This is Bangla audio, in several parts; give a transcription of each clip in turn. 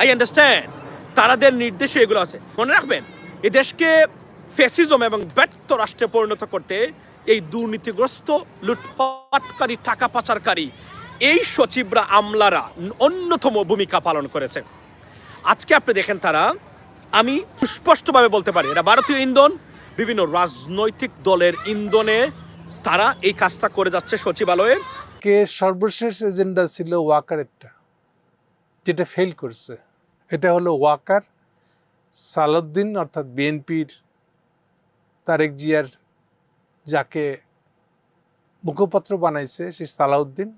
আই আন্ডারস্ট্যান্ড তারাদের নির্দেশে এগুলো আছে। মনে রাখবেন এই দেশকে ফেসিজম এবং ব্যর্থ রাষ্ট্রে পরিণত করতে এই দুর্নীতিগ্রস্ত, লুটপাটকারী, টাকা পাচারকারী, এই সচিবরা, আমলারা অন্যতম ভূমিকা পালন করেছে। আজকে আপনি দেখেন তারা, আমি সুস্পষ্টভাবে বলতে পারি এটা ভারতীয় ইন্ধন, বিভিন্ন রাজনৈতিক দলের ইন্ধনে তারা এই কাজটা করে যাচ্ছে সচিবালয়ে। কে সর্বশেষ এজেন্ডা ছিল ওয়াকারেরটা যেটা ফেল করছে। এটা হলো ওয়াকার সালাউদ্দিন, অর্থাৎ বিএনপির তারেক জিয়ার যাকে মুখপত্র বানাইছে সেই সালাউদ্দিন।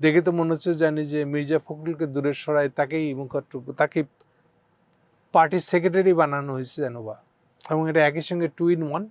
দেখে তো মনে হচ্ছে জানি যে মির্জা ফখরুলকে দূরে সরায় তাকেই মুখপত্র তাকে পার্টির সেক্রেটারি বানানো হয়েছে জানো বা। এবং এটা একই সঙ্গে টু ইন ওয়ান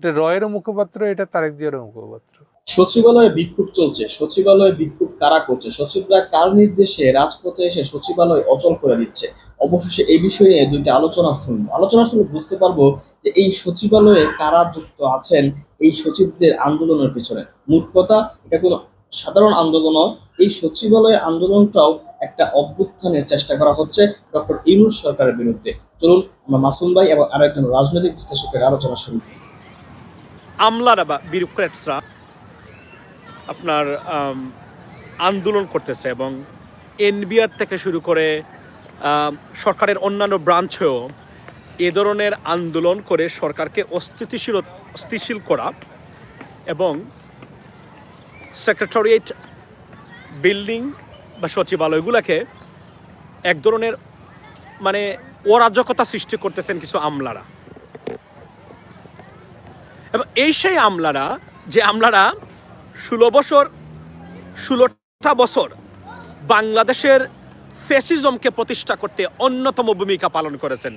এটা রয়েরও মুখপাত্র, এটা তারেক জিয়ারও মুখপাত্র। সচিবালয়ে বিক্ষোভ চলছে, সচিবালয়ে বিক্ষোভ কারা করছে, সচিবরা কার নির্দেশে রাজপথে এসে সচিবালয় অচল করে দিচ্ছে? অবশেষে এই বিষয়ে দুইটা আলোচনা শুনব আলোচনা শুনে বুঝতে পারব যে এই সচিবালয়ে কারা যুক্ত আছেন, এই সচিবদের আন্দোলনের পিছনে। মোট কথা, এটা কোনো সাধারণ আন্দোলন এই সচিবালয় আন্দোলনটাও একটা অভ্যুত্থানের চেষ্টা করা হচ্ছে ডক্টর ইনুস সরকারের বিরুদ্ধে। চলুন, আমরা মাসুম ভাই এবং আরেকজন রাজনৈতিক বিশ্লেষকের আলোচনা শুনব আমলারা বা বিউরোক্রেটসরা আপনার আন্দোলন করতেছে এবং এনবিআর থেকে শুরু করে সরকারের অন্যান্য ব্রাঞ্চেও এ ধরনের আন্দোলন করে সরকারকে অস্থিতিশীল অস্থিতিশীল করা এবং সেক্রেটারিয়েট বিল্ডিং বা সচিবালয়গুলোকে এক ধরনের মানে অরাজকতা সৃষ্টি করতেছেন কিছু আমলারা। এবং এই সেই আমলারা, যে আমলারা ষোলো বছর, ষোলোটা বছর বাংলাদেশের ফেসিজমকে প্রতিষ্ঠা করতে অন্যতম ভূমিকা পালন করেছেন।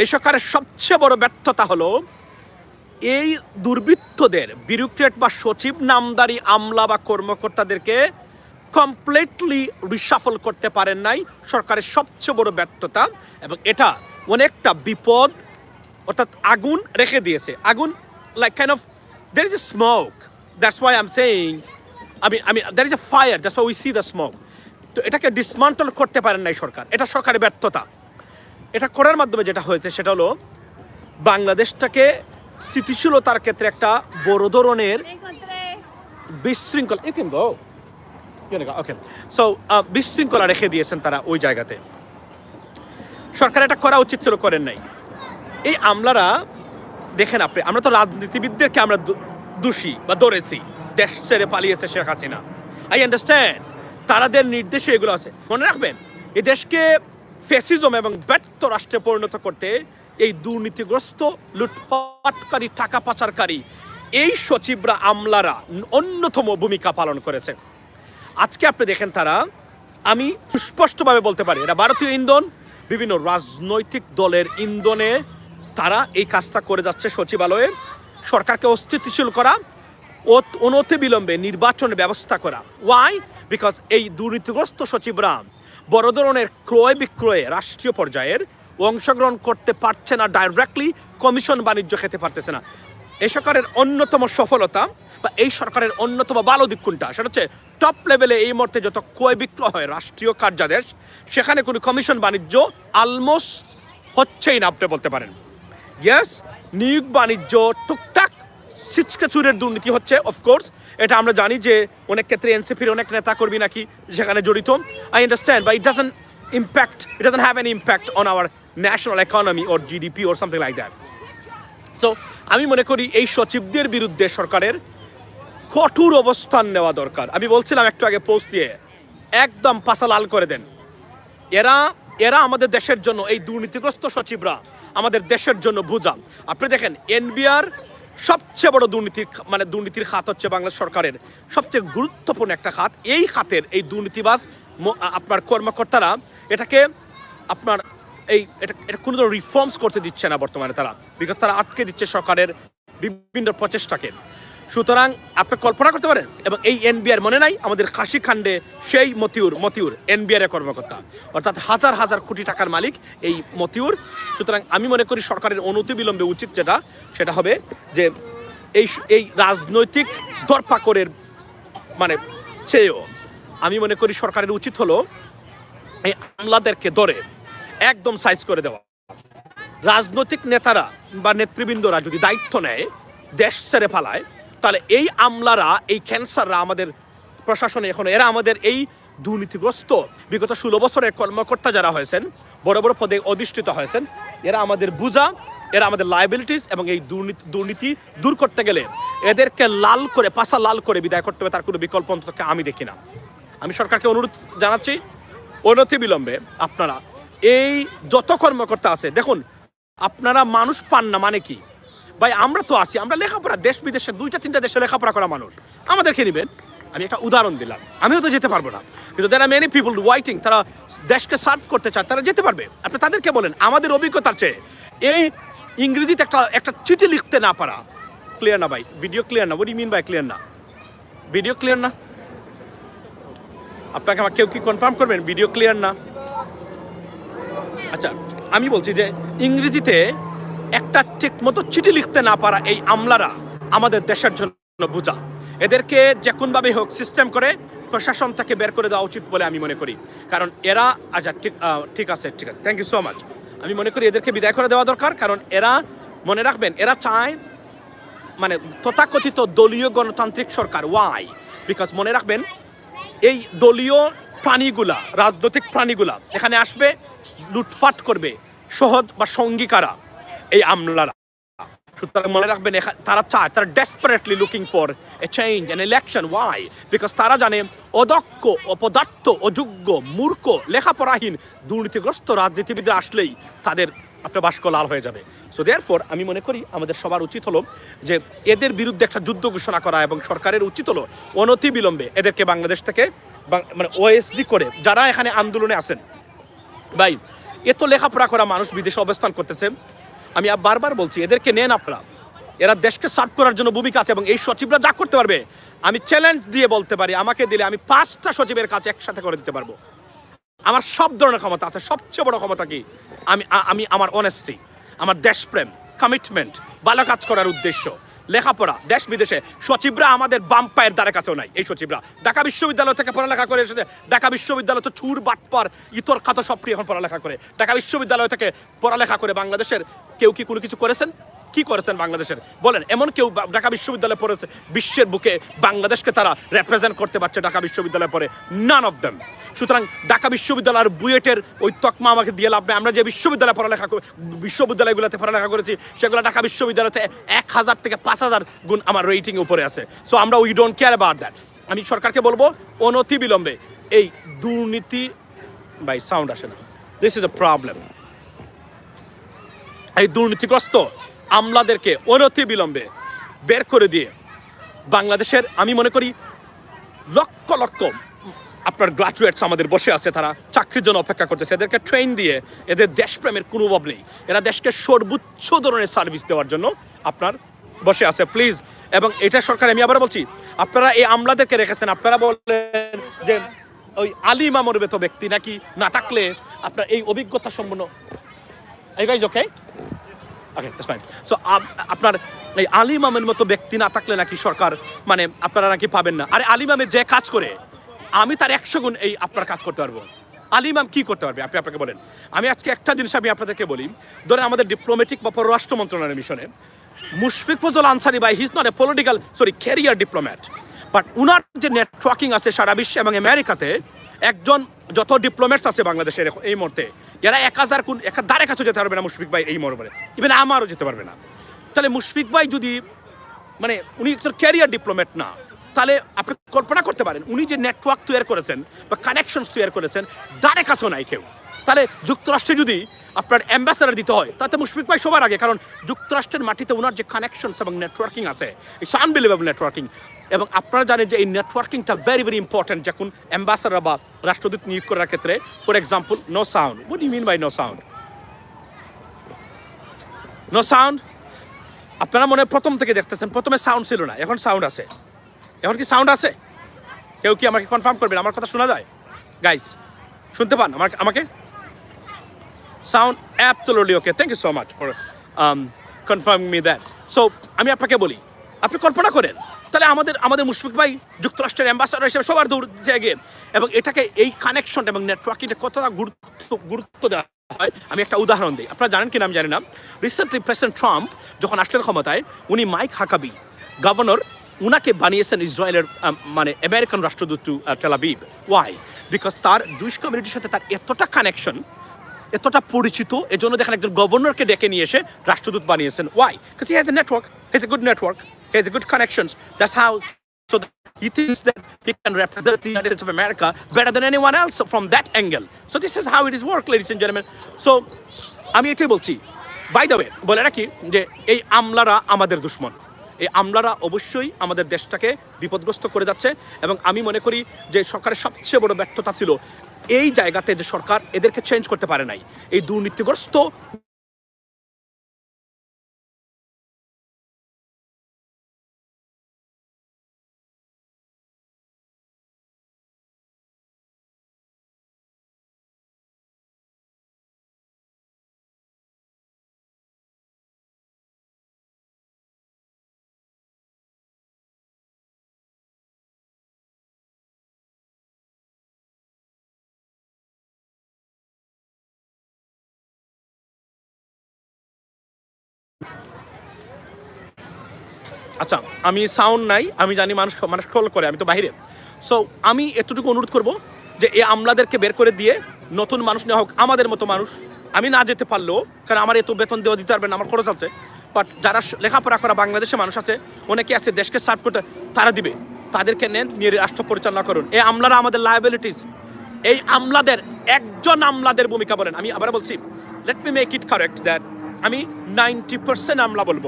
এই সরকারের সবচেয়ে বড় ব্যর্থতা হলো, এই দুর্বৃত্তদের বিউরোক্রেট বা সচিব, নামদারি, আমলা বা কর্মকর্তাদেরকে কমপ্লিটলি রিসাফল করতে পারেন নাই সরকারের সবচেয়ে বড় ব্যর্থতা এবং এটা অনেকটা বিপদ অর্থাৎ আগুন রেখে দিয়েছে। আগুন like kind of there is a smoke. That's why i'm saying i mean i mean there is a fire. That's why we see the smoke. তো এটাকে ডিসমান্টল করতে পারেন নাই সরকার। এটা সরকারের ব্যর্থতা। এটা করার মাধ্যমে যেটা হয়েছে সেটা হলো বাংলাদেশটাকে স্থিতিশীলতার ক্ষেত্রে একটা বড় ধরনের বিশৃঙ্খলা। So uh, বিশৃঙ্খলা রেখে দিয়েছেন তারা ওই জায়গাতে। সরকার এটা করা উচিত ছিল করেন নাই। এই আমলারা দেখেন আপনি, আমরা তো রাজনীতিবিদদেরকে আমরা দোষী বা ধরেছি। দেশ ছেড়ে পালিয়েছে শেখ হাসিনা। আই আন্ডারস্ট্যান্ড তারাদের নির্দেশে এগুলো আছে। মনে রাখবেন এই দেশকে ফেসিজম এবং ব্যর্থ রাষ্ট্রে পরিণত করতে এই দুর্নীতিগ্রস্ত, লুটপাটকারী, টাকা পাচারকারী, এই সচিবরা, আমলারা অন্যতম ভূমিকা পালন করেছে। আজকে আপনি দেখেন তারা, আমি সুস্পষ্টভাবে বলতে পারি, এটা ভারতীয় ইন্ধন, বিভিন্ন রাজনৈতিক দলের ইন্ধনে তারা এই কাজটা করে যাচ্ছে সচিবালয়ে। সরকারকে অস্থিতিশীল করা অনতি বিলম্বে নির্বাচনের ব্যবস্থা করা। ওয়াই বিকজ এই দুর্নীতিগ্রস্ত সচিবরা বড় ধরনের ক্রয় বিক্রয়ে রাষ্ট্রীয় পর্যায়ের অংশগ্রহণ করতে পারছে না ডাইরেক্টলি কমিশন বাণিজ্য খেতে পারতেছে না। এই সরকারের অন্যতম সফলতা বা এই সরকারের অন্যতম ভালো দিক কোনটা? সেটা হচ্ছে টপ লেভেলে এই মুহূর্তে যত ক্রয় বিক্রয় হয় রাষ্ট্রীয় কার্যাদেশ, সেখানে কোনো কমিশন বাণিজ্য অলমোস্ট হচ্ছেই না, আপনি বলতে পারেন। ইয়েস নিয়োগ বাণিজ্য, টুকটাক সিচকাচুরের দুর্নীতি হচ্ছে অফকোর্স এটা আমরা জানি যে অনেক ক্ষেত্রে এনসিপির অনেক নেতা কর্মী নাকি সেখানে জড়িত। আই আন্ডারস্ট্যান্ড বা it doesn't impact it doesn't have an impact on our national economy or GDP or something like that so আমি মনে করি এই সচিবদের বিরুদ্ধে সরকারের কঠোর অবস্থান নেওয়া দরকার। আমি বলছিলাম একটু আগে পোস্ট দিয়ে, একদম পাশা লাল করে দেন। এরা এরা আমাদের দেশের জন্য এই দুর্নীতিগ্রস্ত সচিবরা। আমাদের দেশের জন্য বুঝান আপনি দেখেন, এনবিআর সবচেয়ে বড় দুর্নীতির মানে দুর্নীতির খাত হচ্ছে বাংলাদেশ সরকারের সবচেয়ে গুরুত্বপূর্ণ একটা খাত। এই খাতের এই দুর্নীতিবাজ আপনার কর্মকর্তারা এটাকে আপনার এই এটা এটা কোনো রিফর্মস করতে দিচ্ছে না বর্তমানে তারা। বিকজ তারা আটকে দিচ্ছে সরকারের বিভিন্ন প্রচেষ্টাকে। সুতরাং আপনি কল্পনা করতে পারেন, এবং এই এনবিআর মনে নাই, আমাদের খাসি খান্ডে সেই মতিউর মতিউর এনবিআর কর্মকর্তা। অর্থাৎ হাজার হাজার কোটি টাকার মালিক এই মতিউর। সুতরাং আমি মনে করি সরকারের অনতি বিলম্বে উচিত যেটা, সেটা হবে যে এই এই রাজনৈতিক দরপাকরের মানে চেয়েও আমি মনে করি সরকারের উচিত হলো এই আমলাদেরকে ধরে একদম সাইজ করে দেওয়া। রাজনৈতিক নেতারা বা নেতৃবৃন্দরা যদি দায়িত্ব নেয়, দেশ ছেড়ে ফেলায় তাহলে এই আমলারা, এই ক্যান্সাররা আমাদের প্রশাসনে এখন, এরা আমাদের এই দুর্নীতিগ্রস্ত, বিগত ষোলো বছরের কর্মকর্তা যারা হয়েছেন, বড় বড় পদে অধিষ্ঠিত হয়েছেন, এরা আমাদের বুঝা এরা আমাদের লাইবিলিটিস এবং এই দুর্নীতি দুর্নীতি দূর করতে গেলে এদেরকে লাল করে পাশা লাল করে বিদায় করতে হবে, তার কোনো বিকল্প অন্তত আমি দেখি না। আমি সরকারকে অনুরোধ জানাচ্ছি অনতি বিলম্বে আপনারা এই যত কর্মকর্তা আছে, দেখুন, আপনারা মানুষ পান না মানে কি? ভাই, আমরা তো আছি, আমরা লেখাপড়া, দেশ বিদেশে, দুইটা, তিনটা দেশে লেখাপড়া করা মানুষ। আমাদেরকে নেবেন? আমি একটা উদাহরণ দিলাম। আমিও তো যেতে পারব না। কিন্তু যারা মেনি পিপুল ওয়াইটিং তারা দেশকে সার্ভ করতে চায়, তারা যেতে পারবে। আপনি তাদেরকে বলেন, আমাদের অভিজ্ঞতার চেয়ে, এই ইংরেজিতে একটা একটা চিঠি লিখতে না পারা। ক্লিয়ার না ভাই? ভিডিও ক্লিয়ার না? ওডি মিন বাই ক্লিয়ার না? ভিডিও ক্লিয়ার না? আপনাকে আমার কেউ কি কনফার্ম করবেন? ভিডিও ক্লিয়ার না? আচ্ছা আমি বলছি যে ইংরেজিতে একটা ঠিক মতো চিঠি লিখতে না পারা এই আমলারা আমাদের দেশের জন্য বোঝা। এদেরকে যে কোনভাবে হোক সিস্টেম করে প্রশাসন থেকে বের করে দেওয়া উচিত বলে আমি মনে করি। কারণ এরা আচ্ছা ঠিক ঠিক আছে ঠিক আছে। থ্যাংক ইউ সো মাচ আমি মনে করি এদেরকে বিদায় করে দেওয়া দরকার, কারণ এরা, মনে রাখবেন, এরা চায় মানে তথাকথিত দলীয় গণতান্ত্রিক সরকার। ওয়াই বিকজ মনে রাখবেন, এই দলীয় প্রাণীগুলা, রাজনৈতিক প্রাণীগুলা, এখানে আসবে, লুটপাট করবে, সহজ বা সঙ্গীকারা এই আমলারা। মনে রাখবেন তারা চায়, তারা desperately looking for a change an election why because তারা জানে, অদক্ষ, অপদার্থ, অযোগ্য, মূর্খ, লেখাপড়াহীন, দুর্নীতিগ্রস্ত রাজনীতিবিদরা আসলেই তাদের আপনার বাস্ক লাল হয়ে যাবে। সো দেয়ারপর আমি মনে করি আমাদের সবার উচিত হলো যে এদের বিরুদ্ধে একটা যুদ্ধ ঘোষণা করা এবং সরকারের উচিত হলো অনতি বিলম্বে এদেরকে বাংলাদেশ থেকে মানে ওএসডি করে যারা এখানে আন্দোলনে আছেন। ভাই, এত লেখাপড়া করা মানুষ বিদেশে অবস্থান করতেছে। আমি বারবার বলছি, এদেরকে নেন আপনারা। এরা দেশকে সার্ভ করার জন্য ভূমিকা আছে এবং এই সচিবরা যা করতে পারবে, আমি চ্যালেঞ্জ দিয়ে বলতে পারি, আমাকে দিলে আমি পাঁচটা সচিবের কাজ একসাথে করে দিতে পারব। আমার সব ধরনের ক্ষমতা আছে, সবচেয়ে বড় ক্ষমতা কি? আমি আমি আমার অনেস্টি আমার দেশপ্রেম কমিটমেন্ট ভালো কাজ করার উদ্দেশ্য। লেখাপড়া, দেশ বিদেশে। সচিবরা আমাদের বাম পায়ের দ্বারা কাছেও নাই, এই সচিবরা। ঢাকা বিশ্ববিদ্যালয় থেকে পড়ালেখা করে এসেছে। ঢাকা বিশ্ববিদ্যালয় তো ছুর, বাটপার, ইতর, খাত সবটি এখন পড়ালেখা করে। ঢাকা বিশ্ববিদ্যালয় থেকে পড়ালেখা করে বাংলাদেশের কেউ কি কোনো কিছু করেছেন? কি করেছেন বাংলাদেশের? বলেন, এমন কেউ ঢাকা বিশ্ববিদ্যালয়ে পড়েছে, বিশ্বের বুকে বাংলাদেশকে তারা রেপ্রেজেন্ট করতে পারছে ঢাকা বিশ্ববিদ্যালয়ে পড়ে নান অফ দেম সুতরাং ঢাকা বিশ্ববিদ্যালয়ের বুয়েটের ওই তকমা আমাকে দিয়ে লাভ নেই। আমরা যে বিশ্ববিদ্যালয়ে পড়ালেখা বিশ্ববিদ্যালয়গুলোতে পড়ালেখা করেছি, সেগুলো ঢাকা বিশ্ববিদ্যালয়তে এক হাজার থেকে পাঁচ হাজার গুণ আমার রেটিং উপরে আছে। সো আমরা we don't care about that আমি সরকারকে বলব অনতি বিলম্বে এই দুর্নীতি বাই সাউন্ড আসে না। দিস ইজ এ প্রবলেম এই দুর্নীতিগ্রস্ত আমলাদেরকে অনতি বিলম্বে বের করে দিয়ে বাংলাদেশের, আমি মনে করি, লক্ষ লক্ষ আপনার গ্রাজুয়েটস আমাদের বসে আছে, তারা চাকরির জন্য অপেক্ষা করতেছে। এদেরকে ট্রেন দিয়ে এদের দেশপ্রেমের কোনো অভাব নেই। এরা দেশকে সর্বোচ্চ ধরনের সার্ভিস দেওয়ার জন্য আপনার বসে আছে। প্লিজ এবং এটা সরকার, আমি আবার বলছি, আপনারা এই আমলাদেরকে রেখেছেন, আপনারা বলেন যে ওই আলিমা মরবে তো ব্যক্তি নাকি না থাকলে আপনার এই অভিজ্ঞতা সম্পন্ন এই guys okay okay that's fine so আপনার এই আলিমামের মতো ব্যক্তি না থাকলে নাকি সরকার মানে আপনারা নাকি পাবেন না? আরে আলিমামের যে কাজ করে, আমি তার একশো গুণ এই আপনার কাজ করতে পারব। আলিমাম কি করতে পারবে? আপনি আপনাকে বলেন। আমি আজকে একটা জিনিস আমি আপনাদেরকে বলি। ধরেন আমাদের ডিপ্লোমেটিক বা পররাষ্ট্র মন্ত্রণালয়ের মিশনে Mushfiq Fazal Ansari by his not a political sorry career diplomat but উনার যে নেটওয়ার্কিং আছে সারা বিশ্বে এবং আমেরিকাতে, একজন যত ডিপ্লোম্যাটস আছে বাংলাদেশের এই মুহূর্তে এরা এক হাজার কোন এক দ্বারে কাছে যেতে পারবে না মুশফিক ভাই এই মরবারে। ইভেন আমারও যেতে পারবে না। তাহলে মুশফিক ভাই যদি মানে উনি একজন ক্যারিয়ার ডিপ্লোমেট না, তাহলে আপনি কল্পনা করতে পারেন, উনি যে নেটওয়ার্ক তৈরি করেছেন বা কানেকশন তৈরি করেছেন দ্বারে কাছেও নাই কেউ। তাহলে যুক্তরাষ্ট্রে যদি আপনার অ্যাম্বাসাডার দিতে হয়, তাতে মুশফিক ভাই সবার আগে, কারণ যুক্তরাষ্ট্রের মাটিতে ওনার যে কানেকশনস এবং নেটওয়ার্কিং আছে ইটস আনবিলিভেবল নেটওয়ার্কিং এবং আপনারা জানেন যে এই নেটওয়ার্কিংটা ভেরি ভেরি ইম্পর্টেন্ট যখন অ্যাম্বাসাডার বা রাষ্ট্রদূত নিয়োগ করার ক্ষেত্রে for example no sound what you mean by no sound no sound আপনারা মনে প্রথম থেকে দেখতেছেন, প্রথমে সাউন্ড ছিল না, এখন সাউন্ড আছে। এখন কি সাউন্ড আছে? কেউ কি আমাকে কনফার্ম করবেন? আমার কথা শোনা যায়? গাইস শুনতে পান? আমার আমাকে? Sound absolutely okay thank you so much for confirm me that so আমি আপনাকে বলি, আপনি কল্পনা করেন, তাহলে আমাদের আমাদের মুশফিক ভাই যুক্তরাষ্ট্রের অ্যাম্বাসাডার হিসেবে সবার দূর জায়গায় এবং এটাকে এই কানেকশন এবং নেটওয়ার্কিংটা কতটা গুরুত্ব গুরুত্ব দেওয়া হয়, আমি একটা উদাহরণ দিই। আপনারা জানেন কিনা আমি জানি না। রিসেন্টলি প্রেসিডেন্ট ট্রাম্প যখন আসলেন ক্ষমতায়, উনি মাইক হাকাবি গভর্নর উনাকে বানিয়েছেন ইসরায়েলের মানে আমেরিকান রাষ্ট্রদূত to Tel Aviv why because তার জুইশ কমিউনিটির সাথে তার এতটা কানেকশন এতটা পরিচিত এজন্য দেখেন একজন গভর্নরকে ডেকে নিয়ে এসে রাষ্ট্রদূত বানিয়েছেন। Why because he has a network has a good network has a good connections that's how that he thinks that he can represent the United States of America better than anyone else from that angle. So this is how it is work, ladies and gentlemen. So আমি এটাই বলছি। বাই দ্য ওয়ে বলে রাখি যে এই আমলারা আমাদের দুশ্মন। এই আমলারা অবশ্যই আমাদের দেশটাকে বিপদগ্রস্ত করে যাচ্ছে এবং আমি মনে করি যে সরকারের সবচেয়ে বড় ব্যর্থতা ছিল এই জায়গাতে যে সরকার এদেরকে চেঞ্জ করতে পারে নাই। এই দুর্নীতিগ্রস্ত আচ্ছা আমি সাউন্ড নাই আমি জানি মানুষ মানুষ কল করে আমি তো বাইরে সো আমি এতটুকু অনুরোধ করব যে এই আমলাদেরকে বের করে দিয়ে নতুন মানুষ নেওয়া হোক আমাদের মতো মানুষ। আমি না যেতে পারলেও কারণ আমার এত বেতন দেওয়া দিতে পারবেন না, আমার খরচ আছে। বাট যারা লেখাপড়া করা বাংলাদেশে মানুষ আছে অনেকে আছে দেশকে সার্ভ করতে তারা দিবে। তাদেরকে নেন নিয়ে রাষ্ট্র পরিচালনা করুন। এই আমলারা আমাদের লায়াবিলিটিস এই আমলাদের একজন আমলাদের ভূমিকা বলেন। আমি আবার বলছি let me make it correct that আমি নাইনটি পার্সেন্ট আমলা বলব।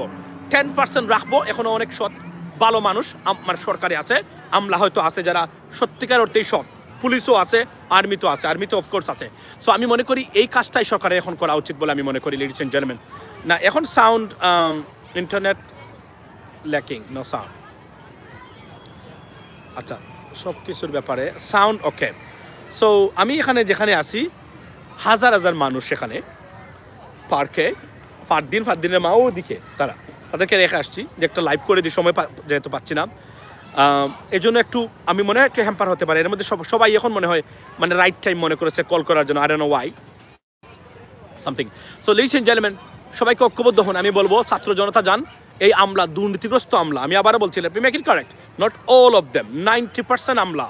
টেন পার্সেন্ট রাখব, এখনও অনেক সৎ, ভালো মানুষ আম- মানে সরকারি আছে। আমলা হয়তো আছে যারা সত্যিকার অর্থেই সৎ। পুলিশও আছে আর্মি তো আছে আর্মি তো অফকোর্স আছে। সো আমি মনে করি এই কাজটাই সরকারের এখন করা উচিত বলে আমি মনে করি লেডিস এন্ড জেন্টলম্যান না এখন sound internet lacking no sound আচ্ছা সব কিছুর ব্যাপারে সাউন্ড ওকে সো আমি এখানে যেখানে আছি, হাজার হাজার মানুষ সেখানে পার্কে পার দিন পার দিনের মাও দিকে, তারা। তাদেরকে রেখে আসছি, যে একটা লাইভ করে দিই, সময় যেহেতু পাচ্ছি না। এই জন্য একটু, আমি মনে হয় একটু হ্যাম্পার হতে পারে। এর মধ্যে সব, সবাই এখন মনে হয় মানে রাইট টাইম মনে করেছে কল করার জন্য আর no why something so lease and gentleman সবাইকে ঐক্যবদ্ধ হন। আমি বলব, ছাত্র জনতা যান, এই আমলা দুর্নীতিগ্রস্ত আমলা। আমি আবারও বলছি let me make it correct not all of them ninety percent Amla.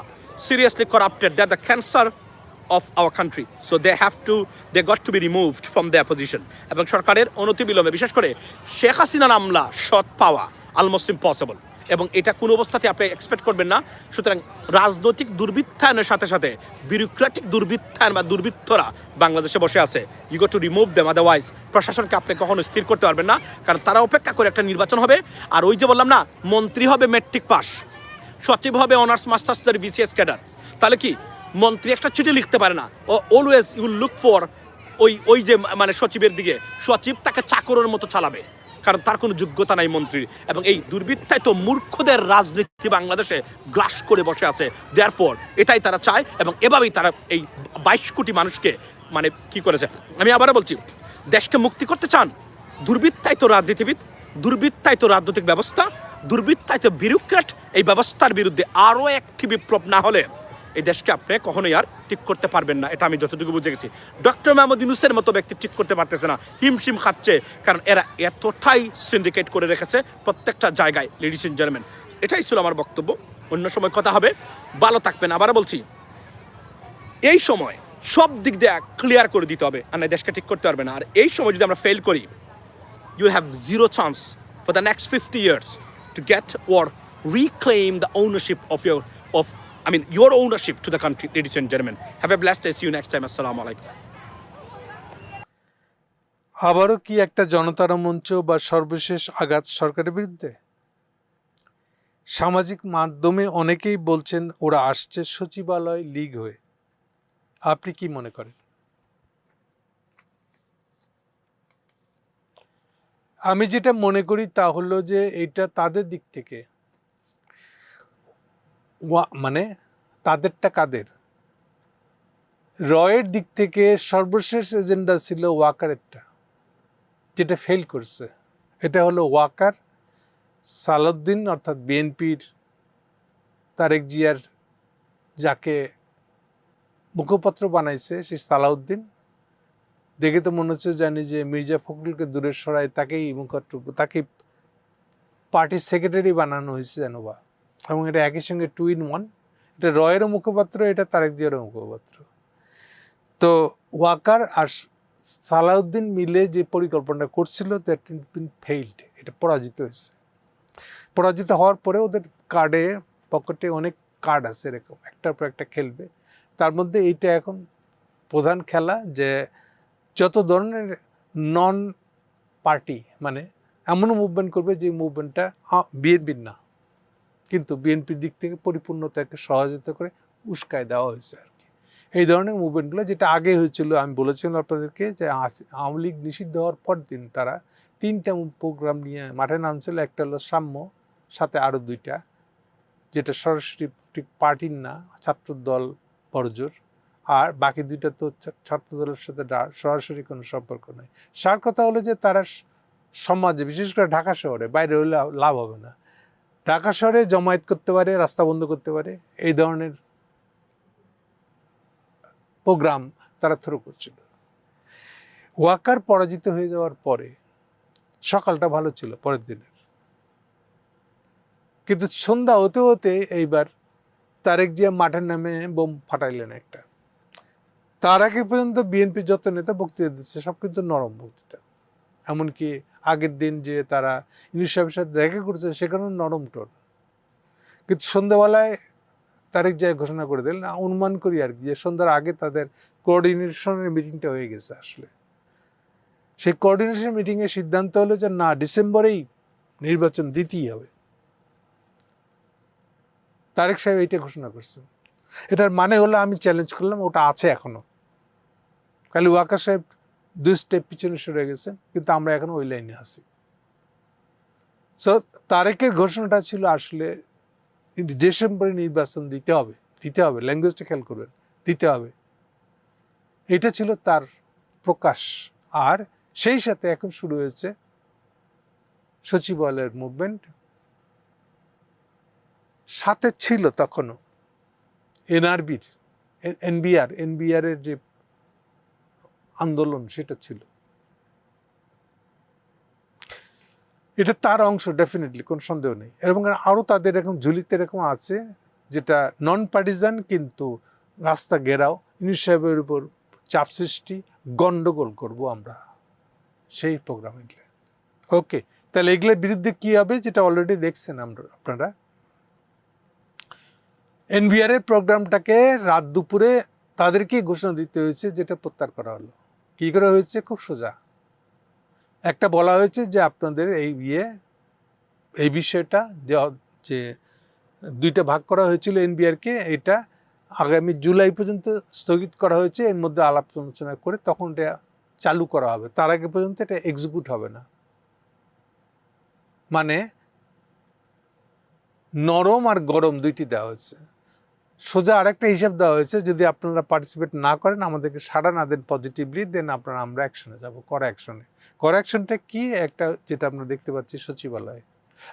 Seriously corrupted that the cancer of our country. So they have to, they got to be removed from their position. এবং সরকারের অনতিবিলম্বে বিশেষ করে শেখ হাসিনার আমলা সৎ পাওয়া অলমোস্ট ইম্পসিবল এবং এটা কোনো অবস্থাতে আপনি এক্সপেক্ট করবেন না। সুতরাং রাজনৈতিক দুর্বৃত্তায়নের সাথে সাথে বিউরোক্রেটিক দুর্বৃত্তায়ন বা দুর্বৃত্তরা বাংলাদেশে বসে আছে। You go to remove them otherwise প্রশাসনকে আপনি কখনো স্থির করতে পারবেন না। কারণ তারা অপেক্ষা করে একটা নির্বাচন হবে। আর ওই যে বললাম না মন্ত্রী হবে মেট্রিক পাস সচিব হবে অনার্স মাস্টার্সদের বিসিএস ক্যাডার তাহলে কি? মন্ত্রী একটা চিঠি লিখতে পারে না। অলওয়েজ ইউ লুক ফর ওই ওই যে মানে সচিবের দিকে। সচিব তাকে চাকরের মতো চালাবে। কারণ তার কোনো যোগ্যতা নাই মন্ত্রীর। এবং এই দুর্বৃত্তায় তো মূর্খদের রাজনীতি বাংলাদেশে গ্রাস করে বসে আছে। দেয়ার ফর এটাই তারা চায় এবং এভাবেই তারা এই বাইশ কোটি মানুষকে মানে কি করেছে? আমি আবারও বলছি, দেশকে মুক্তি করতে চান দুর্বৃত্তায় তো রাজনীতিবিদ দুর্বৃত্তায় তো রাজনৈতিক ব্যবস্থা দুর্বৃত্তায় তো বিরোক্রেট এই ব্যবস্থার বিরুদ্ধে আরও একটি বিপ্লব না হলে এই দেশকে আপনি কখনোই আর ঠিক করতে পারবেন না, এটা আমি যতটুকু বুঝে গেছি। ডক্টর মাহমুদ ইউনুসের মতো ব্যক্তি ঠিক করতে পারতেছে না, হিমশিম খাচ্ছে, কারণ এরা এতটাই সিন্ডিকেট করে রেখেছে প্রত্যেকটা জায়গায় লেডিস এন্ড জেন্টলম্যান এটাই ছিল আমার বক্তব্য, অন্য সময় কথা হবে, ভালো থাকবেন। আবার বলছি, এই সময় সব দিক দিয়ে ক্লিয়ার করে দিতে হবে, আর দেশকে ঠিক করতে পারবে না। আর এই সময় যদি আমরা ফেল করি, you have zero chance for the next 50 years to get or reclaim the ownership of your, of I mean your ownership to the country, ladies and gentlemen. Have a blessed day. See you next time. Assalamu alaikum. আবারও কি একটা জনতার মঞ্চ বা সর্বশেষ আঘাত সরকারের বিরুদ্ধে সামাজিক মাধ্যমে অনেকেই বলছেন ওরা আসছে সচিবালয় লিগ হয়ে আপনি কি মনে করেন আমি যেটা মনে করি তা হলো যে এটা তাদের দিক থেকে ওয়া- মানে তাদেরটা কাদের? রয়ের দিক থেকে সর্বশেষ এজেন্ডা ছিল ওয়াকারেরটা, যেটা ফেল করছে। এটা হলো ওয়াকার সালাউদ্দিন, অর্থাৎ বিএনপির তারেক জিয়ার যাকে মুখপত্র বানাইছে সেই সালাউদ্দিন। দেখে তো মনে হচ্ছে জানি যে মির্জা ফখরুলকে দূরে সরায় তাকেই মুখপত্র তাকে পার্টির সেক্রেটারি বানানো হয়েছে যেন বা। এবং এটা একই সঙ্গে টু ইন ওয়ান এটা রয়েরও মুখপাত্র, এটা তারেক জিয়ারও মুখপাত্র। তো ওয়াকার আর সালাউদ্দিন মিলে যে পরিকল্পনা করছিল দ্যাট বিন ফেইল্ড এটা পরাজিত হয়েছে। পরাজিত হওয়ার পরে ওদের কার্ডে পকেটে অনেক কার্ড আছে এরকম, একটার পর একটা খেলবে। তার মধ্যে এইটা এখন প্রধান খেলা যে যত ধরনের নন পার্টি মানে এমন মুভমেন্ট করবে যে মুভমেন্টটা বিএনপির না। কিন্তু বিএনপির দিক থেকে পরিপূর্ণতাকে সহযোগিতা করে উস্কায় দেওয়া হয়েছে আর কি। এই ধরনের মুভমেন্টগুলো যেটা আগে হয়েছিল, আমি বলেছিলাম আপনাদেরকে যে আওয়ামী লীগ নিষিদ্ধ হওয়ার পর দিন তারা তিনটা প্রোগ্রাম নিয়ে মাঠে নামছিল, একটা হলো সাম্য, সাথে আরও দুইটা, যেটা সরাসরি পার্টির না ছাত্র দল বড়জোর, আর বাকি দুইটা তো ছাত্র দলের সাথে সরাসরি কোনো সম্পর্ক নাই। সার কথা হলো যে তারা সমাজে, বিশেষ করে ঢাকা শহরে, বাইরে হলে লাভ হবে না। ঢাকা শহরে জমায়েত করতে পারে, রাস্তা বন্ধ করতে পারে, এই ধরনের প্রোগ্রাম তারা থ্রো করছিল। ওয়াকার পরাজিত হয়ে যাওয়ার পরে সকালটা ভালো ছিল, পরের দিনের। কিন্তু সন্ধ্যা হতে হতে এইবার তারেক জিয়া মাঠের নামে বোম ফাটাইলেন একটা। তার আগে পর্যন্ত বিএনপি যত নেতা বক্তৃতা দিচ্ছে, সব কিন্তু নরম বক্তৃতা। এমনকি আগের দিন যে তারা ইউনিশ সাহেবের সাথে দেখা করছে, সেখানেও নরম টোন। কিন্তু সন্ধ্যাবেলায় তারেক জিয়া ঘোষণা করে দিলেন অনুমান করি আর কি, যে সন্ধ্যার আগে তাদের কোঅর্ডিনেশনের মিটিংটা হয়ে গেছে আসলে। সেই কোঅর্ডিনেশন মিটিংয়ের সিদ্ধান্ত হলো যে, না, ডিসেম্বরেই নির্বাচন দিতেই হবে। তারেক সাহেব এইটা ঘোষণা করছেন। এটার মানে হলো আমি চ্যালেঞ্জ করলাম, ওটা আছে এখনও। খালি ওয়াকার সাহেব দুই স্টেপ পিছনে সরে গেছে, কিন্তু আমরা এখন ওই লাইনে আছি। সো তারেকের ঘোষণাটা ছিল আসলে ডিসেম্বরে নির্বাচন দিতে হবে দিতে হবে ল্যাঙ্গুয়েজটা খেয়াল করবেন, দিতে হবে। এটা ছিল তার প্রকাশ। আর সেই সাথে এখন শুরু হয়েছে সচিবালয়ের মুভমেন্ট সাথে ছিল তখনও, এনআরবির এনবিআর এনবিআর এর যে আন্দোলন সেটা ছিল। এটা তার অংশ ডেফিনেটলি কোনো সন্দেহ নেই। এবং আরও তাদের এরকম ঝুলিতে এরকম আছে, যেটা নন পার্টিজান কিন্তু রাস্তা ঘেরাও ইউনিট সাহেবের উপর চাপ সৃষ্টি গন্ডগোল করব আমরা সেই প্রোগ্রাম এগুলো। ওকে তাহলে এগুলোর বিরুদ্ধে কি হবে যেটা অলরেডি দেখছেন আমরা, আপনারা? এনভিআর এর প্রোগ্রামটাকে রাত দুপুরে তাদেরকেই ঘোষণা দিতে হয়েছে, যেটা প্রত্যাহার করা হলো। কি করে হয়েছে? খুব সোজা। একটা বলা হয়েছে যে আপনাদের এই ইয়ে এই বিষয়টা যে যে দুইটা ভাগ করা হয়েছিল এনবিআরকে এটা আগামী জুলাই পর্যন্ত স্থগিত করা হয়েছে। এর মধ্যে আলাপ আলোচনা করে তখন এটা চালু করা হবে। তার আগে পর্যন্ত এটা এক্সিকিউট হবে না। মানে নরম আর গরম দুইটি দেওয়া হয়েছে। সোজা আরেকটা হিসাব দেওয়া হয়েছে, যদি আপনারা পার্টিসিপেট না করেন, আমাদেরকে সাড়া না দেন পজিটিভলি দেন আপনারা আমরা অ্যাকশনে যাব কর অ্যাকশনে কর অ্যাকশনটা কি? একটা যেটা আমরা দেখতে পাচ্ছি সচিবালয়ে।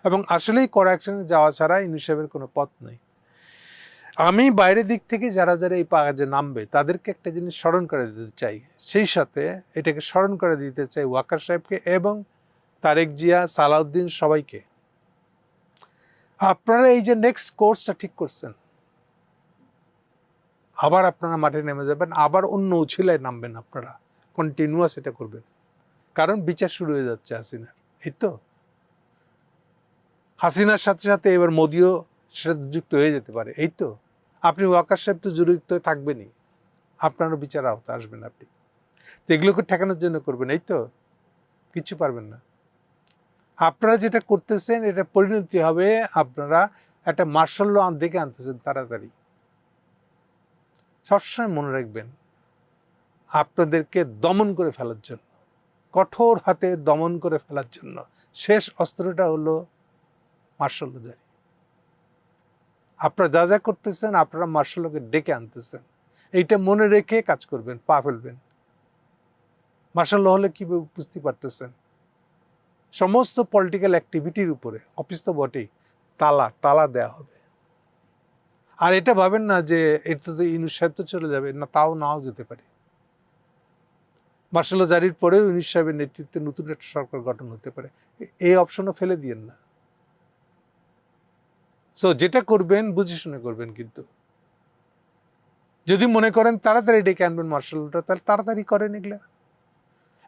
এবং আসলেই কর অ্যাকশনে যাওয়া ছাড়া ইউনিসেফের কোনো পথ নেই। আমি বাইরের দিক থেকে যারা যারা এই কাজে নামবে, তাদেরকে একটা জিনিস স্মরণ করে দিতে চাই। সেই সাথে এটাকে স্মরণ করে দিতে চাই ওয়াকার সাহেবকে এবং তারেক জিয়া, সালাউদ্দিন সবাইকে। আপনারা এই যে নেক্সট কোর্সটা ঠিক করছেন। আবার আপনারা মাঠে নেমে যাবেন, আবার অন্য উছিলায় নামবেন আপনারা। কন্টিনিউয়াস এটা করবেন। কারণ বিচার শুরু হয়ে যাচ্ছে হাসিনার, এই তো? হাসিনার সাথে সাথে এবার মোদিও সাথে যুক্ত হয়ে যেতে পারে, এই তো? আপনি ওয়াকার সাহেব তো জড়িত থাকবেনই। আপনারও বিচার আওতা আসবেন আপনি। তো এগুলোকে ঠেকানোর জন্য করবেন, এই তো? কিছু পারবেন না। আপনারা যেটা করতেছেন, এটা পরিণতি হবে আপনারা একটা মার্শাল ল দেখে আনতেছেন তাড়াতাড়ি। সবসময় মনে রাখবেন, আপনাদেরকে দমন করে ফেলার জন্য, কঠোর হাতে দমন করে ফেলার জন্য। শেষ অস্ত্রটা হলো মার্শাল জারি আপনারা যা যা করতেছেন, আপনারা মার্শালকে ডেকে আনতেছেন। এইটা মনে রেখে কাজ করবেন, পা ফেলবেন। মার্শাল হলে কি বুঝতে পারতেছেন? সমস্ত পলিটিক্যাল অ্যাক্টিভিটির উপরে অফিস তো বটেই, তালা তালা দেয়া হবে। আর এটা ভাবেন না যে এটা তো ইউনুস সাহেব তো চলে যাবে, না, তাও নাও যেতে পারে। মার্শাল জারির পরেও ইউনুস সাহেবের নেতৃত্বে নতুন একটা সরকার গঠন হতে পারে। এই অপশনও ফেলে দিয়েন না। সো যেটা করবেন, বুঝে শুনে করবেন কিন্তু। যদি মনে করেন তাড়াতাড়ি ডেকে আনবেন মার্শালটা তাহলে তাড়াতাড়ি করেন এগুলা।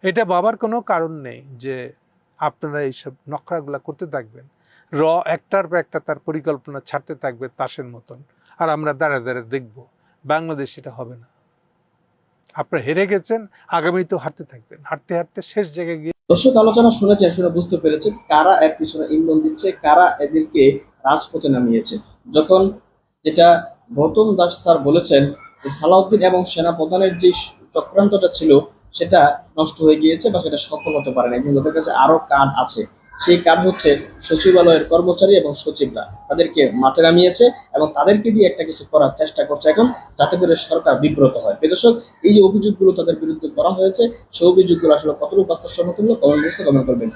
এটা বাবার কোনো কারণ নেই যে আপনারা এইসব নখরাগুলা করতে থাকবেন। র একটার পর একটা তার পরিকল্পনা ছাড়তে থাকবে তাসের মতন। আর আমরা দাঁড়া দাঁড়া দেখব। বাংলাদেশ এটা হবে না। আপনারা হেরে গেছেন, আগামী তো হারতে থাকবেন। হারতে হারতে শেষ জায়গায় গিয়ে দর্শক, আলোচনা শুনেছেন শুনে বুঝতে পেরেছে কারা এর পিছনে ইন্ধন দিচ্ছে, কারা এদেরকে রাজপথে নামিয়েছে। যখন যেটা গৌতম দাস স্যার বলেছেন যে সালাউদ্দিন এবং সেনাপ্রধানের যে চক্রান্তটা ছিল, সেটা নষ্ট হয়ে গিয়েছে বা সেটা সফল হতে পারে না এবং তাদের কাছে আরও কার্ড আছে। সেই কাজ হচ্ছে সচিবালয়ের কর্মচারী এবং সচিবরা তাদেরকে মাঠে নামিয়েছে এবং তাদেরকে দিয়ে একটা কিছু করার চেষ্টা করছে এখন যাতে করে সরকার বিব্রত হয়। বিদেশক এই যে অভিযোগগুলো তাদের বিরুদ্ধে করা হয়েছে, সেই অভিযোগগুলো আসলে কতটুকু বাস্তবসম্মত হলো? কমেন্ট বক্সে কমেন্ট করবেন।